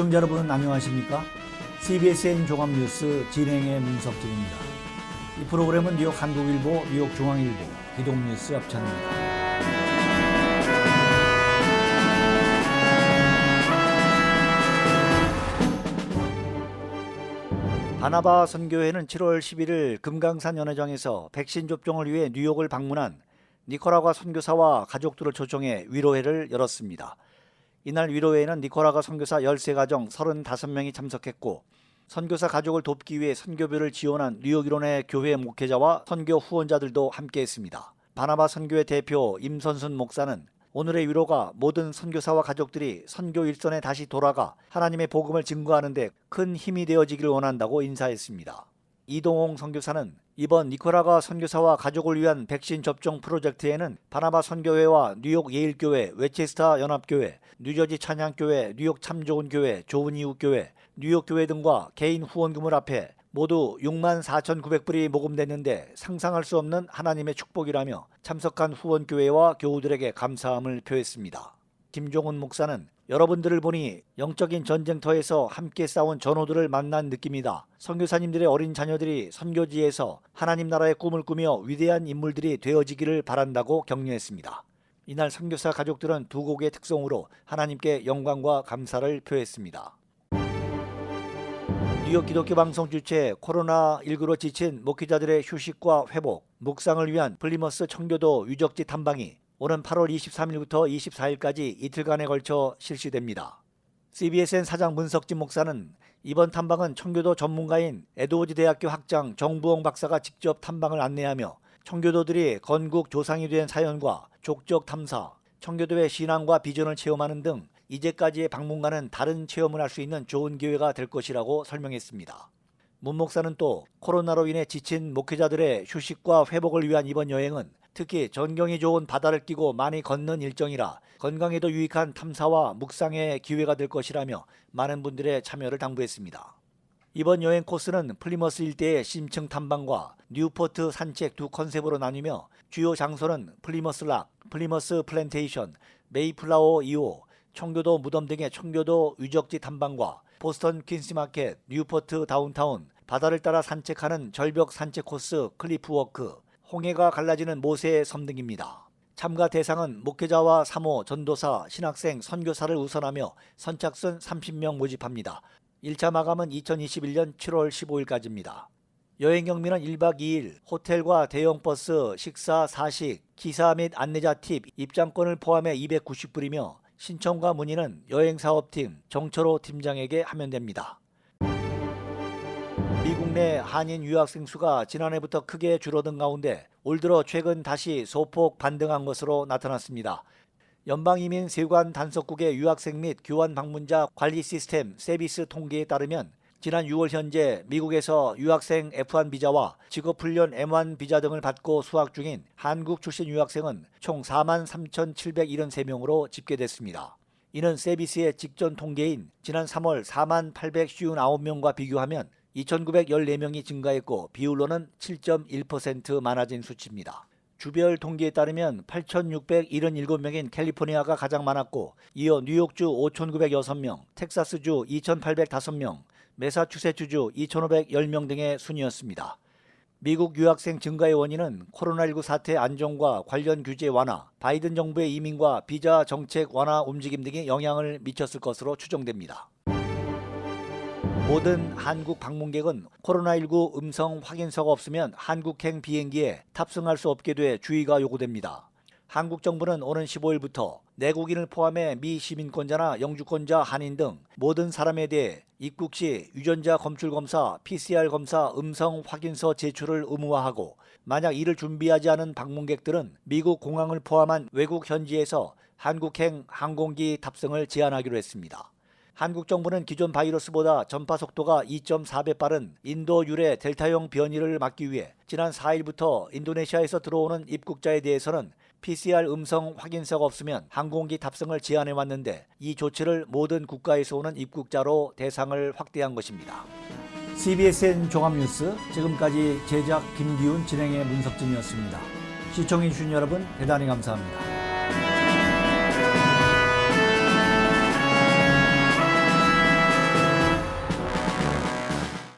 시청자 여러분 안녕하십니까? CBSN 종합뉴스 진행의 문석진입니다. 이 프로그램은 뉴욕 한국일보, 뉴욕 중앙일보, 기동뉴스 합찬입니다. 바나바 선교회는 7월 11일 금강산 연회장에서 백신 접종을 위해 뉴욕을 방문한 니코라과 선교사와 가족들을 초청해 위로회를 열었습니다. 이날 위로회에는 니코라과 선교사 13가정 35명이 참석했고 선교사 가족을 돕기 위해 선교비를 지원한 뉴욕 일원의 교회 목회자와 선교 후원자들도 함께했습니다. 바나바 선교회 대표 임선순 목사는 오늘의 위로가 모든 선교사와 가족들이 선교 일선에 다시 돌아가 하나님의 복음을 증거하는 데 큰 힘이 되어지기를 원한다고 인사했습니다. 이동홍 선교사는 이번 니코라가 선교사와 가족을 위한 백신 접종 프로젝트에는 바나바 선교회와 뉴욕 예일교회, 웨체스타 연합교회, 뉴저지 찬양교회, 뉴욕 참 좋은 교회, 좋은 이웃 교회, 뉴욕 교회 등과 개인 후원금을 합해 모두 6만 4,900불이 모금됐는데 상상할 수 없는 하나님의 축복이라며 참석한 후원 교회와 교우들에게 감사함을 표했습니다. 김종훈 목사는 여러분들을 보니 영적인 전쟁터에서 함께 싸운 전우들을 만난 느낌이다. 선교사님들의 어린 자녀들이 선교지에서 하나님 나라의 꿈을 꾸며 위대한 인물들이 되어지기를 바란다고 격려했습니다. 이날 선교사 가족들은 두 곡의 특성으로 하나님께 영광과 감사를 표했습니다. 뉴욕 기독교 방송 주최 코로나19로 지친 목회자들의 휴식과 회복, 묵상을 위한 플리머스 청교도 유적지 탐방이 오는 8월 23일부터 24일까지 이틀간에 걸쳐 실시됩니다. CBSN 사장 문석진 목사는 이번 탐방은 청교도 전문가인 에드워즈 대학교 학장 정부홍 박사가 직접 탐방을 안내하며 청교도들이 건국 조상이 된 사연과 족적 탐사, 청교도의 신앙과 비전을 체험하는 등 이제까지의 방문과는 다른 체험을 할 수 있는 좋은 기회가 될 것이라고 설명했습니다. 문 목사는 또 코로나로 인해 지친 목회자들의 휴식과 회복을 위한 이번 여행은 특히 전경이 좋은 바다를 끼고 많이 걷는 일정이라 건강에도 유익한 탐사와 묵상의 기회가 될 것이라며 많은 분들의 참여를 당부했습니다. 이번 여행 코스는 플리머스 일대의 심층 탐방과 뉴포트 산책 두 컨셉으로 나뉘며 주요 장소는 플리머스 락, 플리머스 플랜테이션, 메이플라워 2호, 청교도 무덤 등의 청교도 유적지 탐방과 보스턴 퀸스마켓, 뉴포트 다운타운, 바다를 따라 산책하는 절벽 산책 코스 클리프워크, 홍해가 갈라지는 모세의 섬 등입니다. 참가 대상은 목회자와 사모, 전도사, 신학생, 선교사를 우선하며 선착순 30명 모집합니다. 1차 마감은 2021년 7월 15일까지입니다. 여행 경비는 1박 2일, 호텔과 대형 버스, 식사, 사식, 기사 및 안내자 팁, 입장권을 포함해 290불이며 신청과 문의는 여행사업팀 정철호 팀장에게 하면 됩니다. 미국 내 한인 유학생 수가 지난해부터 크게 줄어든 가운데 올 들어 최근 다시 소폭 반등한 것으로 나타났습니다. 연방이민 세관 단속국의 유학생 및 교환 방문자 관리 시스템 세비스 통계에 따르면 지난 6월 현재 미국에서 유학생 F1 비자와 직업훈련 M1 비자 등을 받고 수학 중인 한국 출신 유학생은 총 4만 3,773명으로 집계됐습니다. 이는 세비스의 직전 통계인 지난 3월 4만 859명과 비교하면 2,914명이 증가했고 비율로는 7.1% 많아진 수치입니다. 주별 통계에 따르면 8,677명인 캘리포니아가 가장 많았고 이어 뉴욕주 5,906명, 텍사스주 2,805명, 메사추세츠주 2,510명 등의 순이었습니다. 미국 유학생 증가의 원인은 코로나19 사태 안정과 관련 규제 완화, 바이든 정부의 이민과 비자 정책 완화 움직임 등이 영향을 미쳤을 것으로 추정됩니다. 모든 한국 방문객은 코로나19 음성 확인서가 없으면 한국행 비행기에 탑승할 수 없게 돼 주의가 요구됩니다. 한국 정부는 오는 15일부터 내국인을 포함해 미 시민권자나 영주권자 한인 등 모든 사람에 대해 입국 시 유전자 검출 검사, PCR 검사 음성 확인서 제출을 의무화하고 만약 이를 준비하지 않은 방문객들은 미국 공항을 포함한 외국 현지에서 한국행 항공기 탑승을 제한하기로 했습니다. 한국 정부는 기존 바이러스보다 전파 속도가 2.4배 빠른 인도 유래 델타형 변이를 막기 위해 지난 4일부터 인도네시아에서 들어오는 입국자에 대해서는 PCR 음성 확인서가 없으면 항공기 탑승을 제한해 왔는데 이 조치를 모든 국가에서 오는 입국자로 대상을 확대한 것입니다. CBSN 종합뉴스 지금까지 제작 김기훈 진행의 문석진이었습니다. 시청해주신 여러분 대단히 감사합니다.